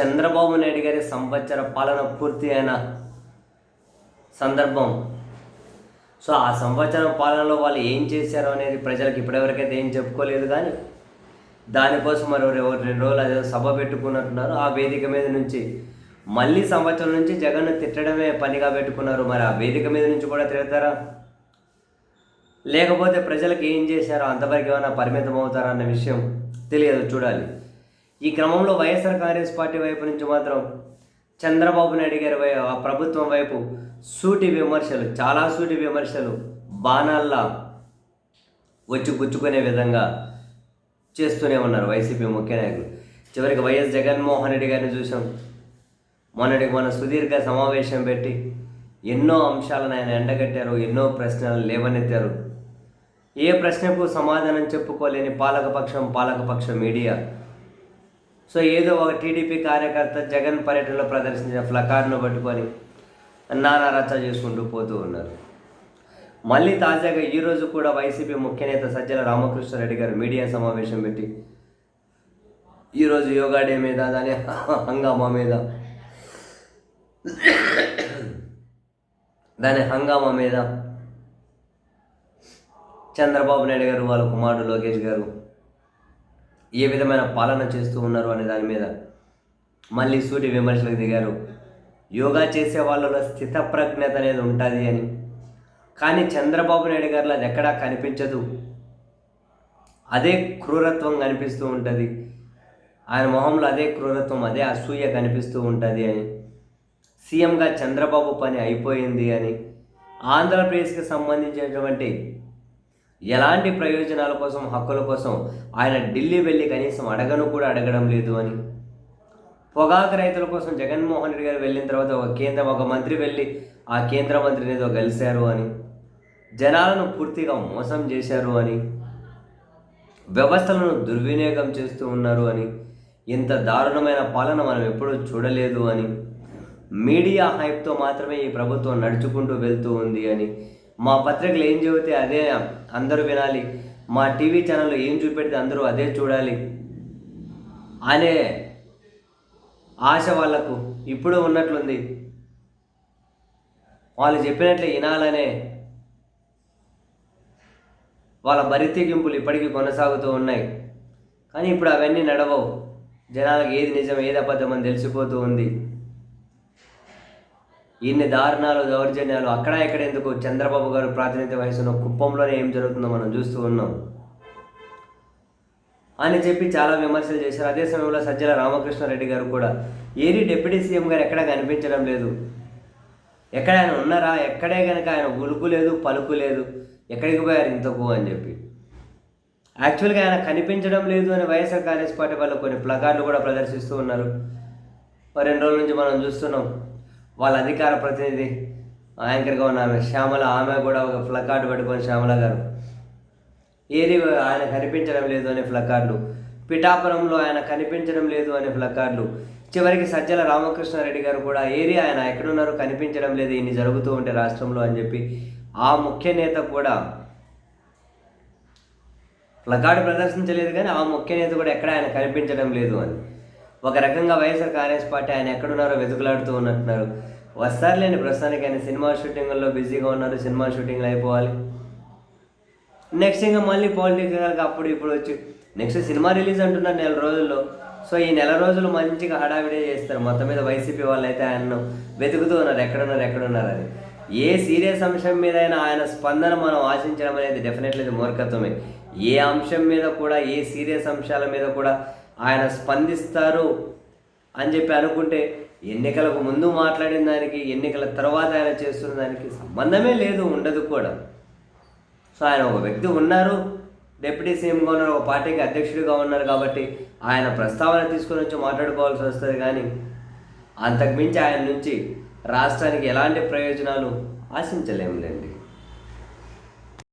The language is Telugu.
చంద్రబాబు నాయుడు గారి సంవత్సర పాలన పూర్తి అయిన సందర్భం. సో ఆ సంవత్సరం పాలనలో వాళ్ళు ఏం చేశారో అనేది ప్రజలకు ఇప్పటివరకైతే ఏం చెప్పుకోలేదు కానీ దానికోసం మరో రె- రెండు రోజులు అదే సభ పెట్టుకున్నట్టున్నారు. ఆ వేదిక మీద నుంచి మళ్ళీ సంవత్సరం నుంచి జగన్ తిట్టడమే పనిగా పెట్టుకున్నారు. మరి ఆ వేదిక మీద నుంచి కూడా తిడతారా? లేకపోతే ప్రజలకు ఏం చేశారో అంతవరకు ఏమైనా పరిమితం అవుతారా అన్న విషయం తెలియదు చూడాలి. ఈ క్రమంలో వైఎస్ఆర్ కాంగ్రెస్ పార్టీ వైపు నుంచి మాత్రం చంద్రబాబు నాయుడు గారి వై ఆ ప్రభుత్వం వైపు సూటి విమర్శలు చాలా సూటి విమర్శలు బాణాల్లా వచ్చి గుచ్చుకునే విధంగా చేస్తూనే ఉన్నారు వైసీపీ ముఖ్య నాయకులు. చివరికి వైఎస్ జగన్మోహన్ రెడ్డి గారిని చూసాం. మొన్నటికి మన సుదీర్ఘ సమావేశం పెట్టి ఎన్నో అంశాలను ఆయన ఎండగట్టారు ఎన్నో ప్రశ్నలు లేవనెత్తారు. ఏ ప్రశ్నకు సమాధానం చెప్పుకోలేని పాలకపక్షం పాలకపక్ష మీడియా సో ఏదో ఒక టీడీపీ కార్యకర్త జగన్ పర్యటనలో ప్రదర్శించిన ఫ్లకార్డ్ను పట్టుకొని నానా రచ్చ చేసుకుంటూ పోతూ ఉన్నారు. మళ్ళీ తాజాగా ఈరోజు కూడా వైసీపీ ముఖ్య నేత సజ్జల రామకృష్ణారెడ్డి గారు మీడియా సమావేశం పెట్టి ఈరోజు యోగా డే మీద దాని హంగామా మీద దాని హంగామా మీద చంద్రబాబు నాయుడు గారు వాళ్ళ కుమారుడు లోకేష్ గారు ఏ విధమైన పాలన చేస్తూ ఉన్నారు అనే దాని మీద మళ్ళీ సూటి విమర్శలకు దిగారు. యోగా చేసే వాళ్ళలో స్థితప్రజ్ఞత అనేది ఉంటుంది అని. కానీ చంద్రబాబు నాయుడు గారిలో అది ఎక్కడా కనిపించదు. అదే క్రూరత్వం కనిపిస్తూ ఉంటుంది. ఆయన మొహంలో అదే క్రూరత్వం అదే అసూయ కనిపిస్తూ ఉంటుంది అని. సీఎంగా చంద్రబాబు పని అయిపోయింది అని. ఆంధ్రప్రదేశ్కి సంబంధించినటువంటి ఎలాంటి ప్రయోజనాల కోసం హక్కుల కోసం ఆయన ఢిల్లీ వెళ్ళి కనీసం అడగను కూడా అడగడం లేదు అని. పొగాకు రైతుల కోసం జగన్మోహన్ రెడ్డి గారు వెళ్ళిన తర్వాత ఒక కేంద్ర ఒక మంత్రి వెళ్ళి ఆ కేంద్ర మంత్రిని ఏదో కలిశారు అని. జనాలను పూర్తిగా మోసం చేశారు అని. వ్యవస్థలను దుర్వినియోగం చేస్తూ ఉన్నారు అని. ఇంత దారుణమైన పాలన మనం ఎప్పుడూ చూడలేదు అని. మీడియా హైప్తో మాత్రమే ఈ ప్రభుత్వం నడుచుకుంటూ వెళ్తూ ఉంది అని. మా పత్రికలు ఏం చెబితే అదే అందరూ వినాలి. మా టీవీ ఛానల్లో ఏం చూపెడితే అందరూ అదే చూడాలి అనే ఆశ వాళ్ళకు ఇప్పుడు ఉన్నట్లుంది. వాళ్ళు చెప్పినట్లు వినాలనే వాళ్ళ బరితెగింపులు ఇప్పటికీ కొనసాగుతూ ఉన్నాయి. కానీ ఇప్పుడు అవన్నీ నడవవు. జనాలకు ఏది నిజం ఏది అబద్ధం అని తెలిసిపోతూ ఉంది. ఇన్ని దారుణాలు దౌర్జన్యాలు అక్కడ ఇక్కడ ఎందుకు చంద్రబాబు గారు ప్రాతినిధ్యం వహిస్తున్న కుప్పంలోనే ఏం జరుగుతుందో మనం చూస్తూ ఉన్నాం. అని చెప్పి చాలా విమర్శలు చేశారు. అదే సమయంలో సజ్జల రామకృష్ణారెడ్డి గారు కూడా ఏరి డిప్యూటీ సీఎం గారు ఎక్కడ కనిపించడం లేదు. ఎక్కడ ఆయన ఉన్నారా? ఎక్కడే కనుక ఆయన ఉలుకు లేదు పలుకు లేదు. ఎక్కడికి పోయారు ఇంతకు అని చెప్పి. యాక్చువల్గా ఆయన కనిపించడం లేదు అని వైఎస్ఆర్ కాంగ్రెస్ పార్టీ వాళ్ళు కొన్ని ప్లకార్డులు కూడా ప్రదర్శిస్తూ ఉన్నారు. మరి రెండు రోజుల నుంచి మనం చూస్తున్నాం. వాళ్ళ అధికార ప్రతినిధి యాంకర్గా ఉన్నారు. శ్యామల ఆమె కూడా ఒక ప్లకార్డు పెట్టుకొని శ్యామల గారు. ఏది ఆయన కనిపించడం లేదు అనే ప్లకార్డులు. పిఠాపురంలో ఆయన కనిపించడం లేదు అనే ప్లకార్డులు. చివరికి సజ్జల రామకృష్ణారెడ్డి గారు కూడా ఏరి ఆయన ఎక్కడున్నారో కనిపించడం లేదు ఇన్ని జరుగుతూ ఉంటే రాష్ట్రంలో అని చెప్పి ఆ ముఖ్య నేత కూడా ప్లకార్డు ప్రదర్శించలేదు కానీ ఆ ముఖ్య నేత కూడా ఎక్కడ ఆయన కనిపించడం లేదు అని. ఒక రకంగా వైఎస్ఆర్ కాంగ్రెస్ పార్టీ ఆయన ఎక్కడున్నారో వెతుకులాడుతూ ఉన్నట్టున్నారు. వస్తారులేండి ప్రస్తుతానికి ఆయన సినిమా షూటింగ్లో బిజీగా ఉన్నారు సినిమా షూటింగ్లు అయిపోవాలి. నెక్స్ట్ ఇంకా మళ్ళీ పొలిటికల్గా అప్పుడు ఇప్పుడు వచ్చి నెక్స్ట్ సినిమా రిలీజ్ అంటున్నారు నెల రోజుల్లో. సో ఈ నెల రోజులు మంచిగా హడావిడే చేస్తారు. మొత్తం మీద వైసీపీ వాళ్ళు అయితే ఆయనను వెతుకుతూ ఉన్నారు. ఎక్కడున్నారు ఎక్కడున్నారు అని. ఏ సీరియస్ అంశం మీద అయినా ఆయన స్పందన మనం ఆశించడం అనేది డెఫినెట్లీ మూర్ఖత్వమే. ఏ అంశం మీద కూడా ఏ సీరియస్ అంశాల మీద కూడా ఆయన స్పందిస్తారు అని చెప్పి అనుకుంటే ఎన్నికలకు ముందు మాట్లాడిన దానికి ఎన్నికల తర్వాత ఆయన చేస్తున్న దానికి సంబంధమే లేదు ఉండదు కూడా. సో ఆయన ఒక వ్యక్తి ఉన్నారు డిప్యూటీ సీఎంగా ఉన్నారు ఒక పార్టీకి అధ్యక్షుడిగా ఉన్నారు కాబట్టి ఆయన ప్రస్తావన తీసుకొని వచ్చి మాట్లాడుకోవాల్సి వస్తుంది కానీ అంతకుమించి ఆయన నుంచి రాష్ట్రానికి ఎలాంటి ప్రయోజనాలు ఆశించలేములేండి.